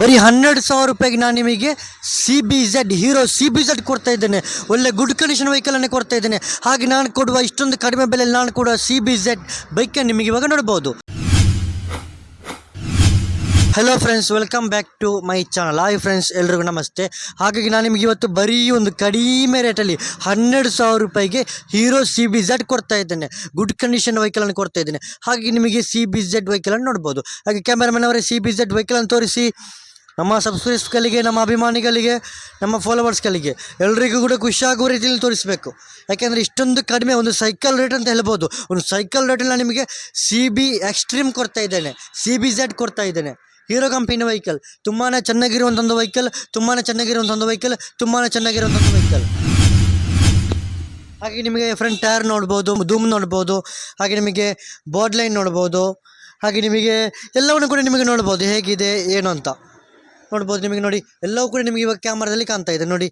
ಬರೀ ಹನ್ನೆರಡು ಸಾವಿರ ರೂಪಾಯಿಗೆ ನಾನು ನಿಮಗೆ C B Z hero C B Z ಕೊಡ್ತಾ ಇದ್ದೇನೆ. ಒಳ್ಳೆ ಗುಡ್ ಕಂಡೀಷನ್ ವೆಹಿಕಲನ್ನೇ ಕೊಡ್ತಾ ಇದ್ದೇನೆ. ಹಾಗೆ ನಾನು ಕೊಡುವ ಇಷ್ಟೊಂದು ಕಡಿಮೆ ಬೆಲೆಯಲ್ಲಿ ನಾನು ಕೊಡುವ ಸಿ ಬಿ ಝೆಡ್ ಬೈಕನ್ನು ನಿಮಗೆ ಇವಾಗ ನೋಡ್ಬೋದು hello friends welcome back to my channel hi friends ಎಲ್ರಿಗೂ ನಮಸ್ತೆ. ಹಾಗಾಗಿ ನಾನು ನಿಮಗೆ ಇವತ್ತು ಬರೀ ಒಂದು ಕಡಿಮೆ ರೇಟಲ್ಲಿ ಹನ್ನೆರಡು ಸಾವಿರ ರೂಪಾಯಿಗೆ ಹೀರೋ ಸಿ ಬಿ ಝೆಡ್ ಕೊಡ್ತಾ ಇದ್ದೇನೆ. ಗುಡ್ ಕಂಡೀಷನ್ ವೆಹಿಕಲನ್ನು ಕೊಡ್ತಾ ಇದ್ದೇನೆ. ಹಾಗೆ ನಿಮಗೆ ಸಿ ಬಿ ಝೆಡ್ ವೆಹಿಕಲನ್ನು ನೋಡ್ಬೋದು ಹಾಗೆ ಕ್ಯಾಮೆರಾಮನ್ ಅವರೇ ಸಿ ಬಿ ಝೆಡ್ ವೆಹಿಕಲನ್ನು ತೋರಿಸಿ. ನಮ್ಮ ಸಬ್ಸ್ಕ್ರೈಬ್ಸ್ಗಳಿಗೆ ನಮ್ಮ ಅಭಿಮಾನಿಗಳಿಗೆ, ನಮ್ಮ ಫಾಲೋವರ್ಸ್ಗಳಿಗೆ ಎಲ್ರಿಗೂ ಕೂಡ ಖುಷಿಯಾಗುವ ರೀತಿಯಲ್ಲಿ ತೋರಿಸಬೇಕು. ಯಾಕೆಂದರೆ ಇಷ್ಟೊಂದು ಕಡಿಮೆ ಒಂದು ಸೈಕಲ್ ರೇಟ್ ಅಂತ ಹೇಳ್ಬೋದು. ಒಂದು ಸೈಕಲ್ ರೇಟಲ್ಲಿ ನಾನು ನಿಮಗೆ ಸಿ ಬಿ ಎಕ್ಸ್ಟ್ರೀಮ್ ಕೊಡ್ತಾ ಇದ್ದೇನೆ. ಸಿ ಬಿ ಝೆಡ್ ಕೊಡ್ತಾ ಇದ್ದೇನೆ. ಹೀರೋ ಕಂಪನಿ ವೆಹಿಕಲ್ ತುಂಬಾ ಚೆನ್ನಾಗಿರುವಂಥ ಒಂದು ವೆಹಿಕಲ್ ತುಂಬಾ ಚೆನ್ನಾಗಿರುವಂಥ ವೆಹಿಕಲ್ ತುಂಬಾ ಚೆನ್ನಾಗಿರುವಂಥ ವೆಹಿಕಲ್ ಹಾಗೆ ನಿಮಗೆ ಫ್ರಂಟ್ ಟೈರ್ ನೋಡ್ಬೋದು ಧೂಮ್ ನೋಡ್ಬೋದು, ಹಾಗೆ ನಿಮಗೆ ಬೋರ್ಡ್ ಲೈನ್ ನೋಡ್ಬೋದು, ಹಾಗೆ ನಿಮಗೆ ಎಲ್ಲವನ್ನು ಕೂಡ ನಿಮಗೆ ನೋಡ್ಬೋದು. ಹೇಗಿದೆ, ಏನು ಅಂತ. ನೋಡ್ಬೋದು ನಿಮಗೆ ನೋಡಿ ಎಲ್ಲವೂ ಕೂಡ ನಿಮಗೆ ಇವಾಗ ಕ್ಯಾಮ್ರಾದಲ್ಲಿ ಕಾಣ್ತಾ ಇದೆ. ನೋಡಿ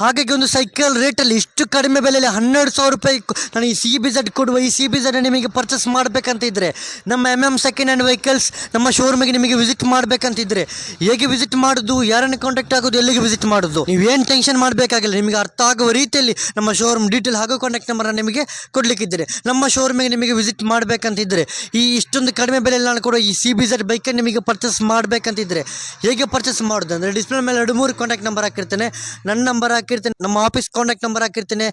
ಹಾಗಾಗಿ ಒಂದು ಸೈಕಲ್ ರೇಟಲ್ಲಿ ಇಷ್ಟು ಕಡಿಮೆ ಬೆಲೆಯಲ್ಲಿ ಹನ್ನೆರಡು ಸಾವಿರ ರೂಪಾಯಿ ನಾನು ಈ ಸಿ ಬಿ ಝೆಡ್ ಕೊಡುವ, ಈ ಸಿ ಬಿ ಝೆಡ್ ನಿಮಗೆ ಪರ್ಚೇಸ್ ಮಾಡಬೇಕಂತ ಇದ್ದರೆ ನಮ್ಮ M M second hand vehicles ನಮ್ಮ ಶೋರೂಮಿಗೆ ನಿಮಗೆ ವಿಸಿಟ್ ಮಾಡಬೇಕಂತಿದ್ರೆ, ಹೇಗೆ ವಿಸಿಟ್ ಮಾಡೋದು, ಯಾರನ್ನು ಕಾಂಟ್ಯಾಕ್ಟ್ ಆಗೋದು, ಎಲ್ಲಿಗೆ ವಿಸಿಟ್ ಮಾಡೋದು ಏನು ಟೆನ್ಷನ್ ಮಾಡಬೇಕಾಗಿಲ್ಲ, ನಿಮಗೆ ಅರ್ಥ ಆಗುವ ರೀತಿಯಲ್ಲಿ ನಮ್ಮ ಶೋರೂಮ್ ಡೀಟೇಲ್ ಹಾಗೂ ಕಾಂಟ್ಯಾಕ್ಟ್ ನಂಬರ್ನ ನಿಮಗೆ ಕೊಡಲಿಕ್ಕಿದ್ದರೆ ನಮ್ಮ ಶೋರೂಮಿಗೆ ನಿಮಗೆ ವಿಸಿಟ್ ಮಾಡಬೇಕಂತಿದ್ರೆ, ಈ ಇಷ್ಟೊಂದು ಕಡಿಮೆ ಬೆಲೆಯಲ್ಲಿ ನಾನು ಕೂಡ ಈ ಸಿ ಬಿ ಝೆಡ್ ಬೈಕನ್ನು ನಿಮಗೆ ಪರ್ಚೇಸ್ ಮಾಡಬೇಕಂತಿದ್ರೆ, ಹೇಗೆ ಪರ್ಚೇಸ್ ಮಾಡೋದು ಅಂದರೆ ಡಿಸ್ಪ್ಲೇ ಮೇಲೆ ಎರಡು ಮೂರು ಕಾಂಟ್ಯಾಕ್ಟ್ ನಂಬರ್ ಹಾಕಿರ್ತೇನೆ. ನನ್ನ ನಂಬರ್ ಹಾಕಿರ್ತೇನೆ, ನಮ್ಮ ಆಫೀಸ್ ಕಾಂಟ್ಯಾಕ್ಟ್ ನಂಬರ್ ಹಾಕಿರ್ತೇನೆ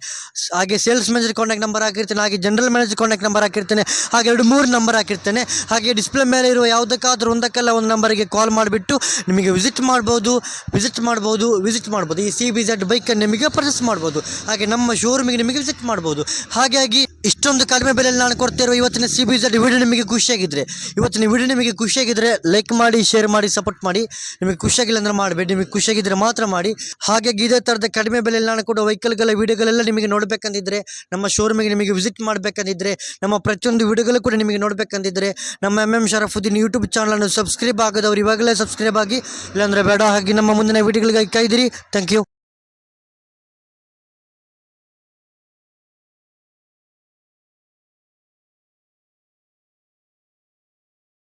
ಹಾಗೆ ಸೇಲ್ಸ್ ಮ್ಯಾನೇಜರ್ ಕಾಂಟ್ಯಾಕ್ಟ್ ನಂಬರ್ ಹಾಕಿರ್ತೇನೆ, ಹಾಗೆ ಜನರಲ್ ಮ್ಯಾನೇಜರ್ ಕಾಂಟ್ಯಾಕ್ಟ್ ನಂಬರ್ ಹಾಕಿರ್ತೇನೆ, ಹಾಗೆ ಎರಡು ಮೂರು ನಂಬರ್ ಹಾಕಿರ್ತೇನೆ, ಹಾಗೆ ಡಿಸ್ಪ್ಲೇ ಮೇಲೆ ಇರುವ ಯಾವುದಕ್ಕಾದ್ರೂ ಒಂದಕ್ಕೆಲ್ಲ ಒಂದು ನಂಬರಿಗೆ ಕಾಲ್ ಮಾಡಿಬಿಟ್ಟು ನಿಮಗೆ ವಿಸಿಟ್ ಮಾಡ್ಬೋದು ವಿಸಿಟ್ ಮಾಡ್ಬೋದು ವಿಸಿಟ್ ಮಾಡ್ಬೋದು. ಈ ಸಿ ಬಿ ಬೈಕನ್ನು ನಿಮಗೆ ಪರ್ಚೇಸ್ ಮಾಡ್ಬೋದು. ಹಾಗೆ ನಮ್ಮ ಶೋರೂಮಿಗೆ ನಿಮಗೆ ವಿಸಿಟ್ ಮಾಡ್ಬೋದು. ಹಾಗಾಗಿ ಇಷ್ಟೊಂದು ಕಡಿಮೆ ಬೆಲೆಯಲ್ಲಿ ನಾನು ಕೊಡ್ತಿರುವ ಇವತ್ತಿನ ಸಿ ಬಿ ಝಡ್ ವಿಡಿಯೋ ನಿಮಗೆ ಖುಷಿಯಾಗಿದ್ದರೆ ಇವತ್ತಿನ ವಿಡಿಯೋ ನಿಮಗೆ ಖುಷಿಯಾಗಿದ್ದರೆ ಲೈಕ್ ಮಾಡಿ ಶೇರ್ ಮಾಡಿ ಸಪೋರ್ಟ್ ಮಾಡಿ. ನಿಮಗೆ ಖುಷಿಯಾಗಿಲ್ಲ ಅಂದರೆ ಮಾಡಬೇಡಿ, ನಿಮಗೆ ಖುಷಿಯಾಗಿದ್ದರೆ ಮಾತ್ರ ಮಾಡಿ. ಹಾಗಾಗಿ ಇದೇ ಥರದ ಕಡಿಮೆ ಬೆಲೆಯಲ್ಲಿ ನಾನು ಕೊಡೋ ವೆಹಿಕಲ್ಗಳ ವಿಡಿಯೋಗಳೆಲ್ಲ ನಿಮಗೆ ನೋಡಬೇಕಂದಿದ್ದರೆ ನಮ್ಮ ಶೋರೂಮಿಗೆ ನಿಮಗೆ ವಿಸಿಟ್ ಮಾಡಬೇಕಂದಿದ್ದರೆ ನಮ್ಮ ಪ್ರತಿಯೊಂದು ವಿಡಿಯೋಗಳು ಕೂಡ ನಿಮಗೆ ನೋಡಬೇಕಂದಿದ್ದರೆ ನಮ್ಮ ಎಂ ಎಂ ಶರಫುದ್ದೀನ್ ಯೂಟ್ಯೂಬ್ ಚಾನಲನ್ನು ಸಬ್ಸ್ಕ್ರೈಬ್ ಆಗೋದವ್ರು ಇವಾಗಲೇ ಸಬ್ಸ್ಕ್ರೈಬ್ ಆಗಿ, ಇಲ್ಲಾಂದರೆ ಬೇಡ ಹಾಗೆ ನಮ್ಮ ಮುಂದಿನ ವಿಡಿಯೋಗಳಿಗಾಗಿ ಕಾಯ್ದಿರಿ. Thank you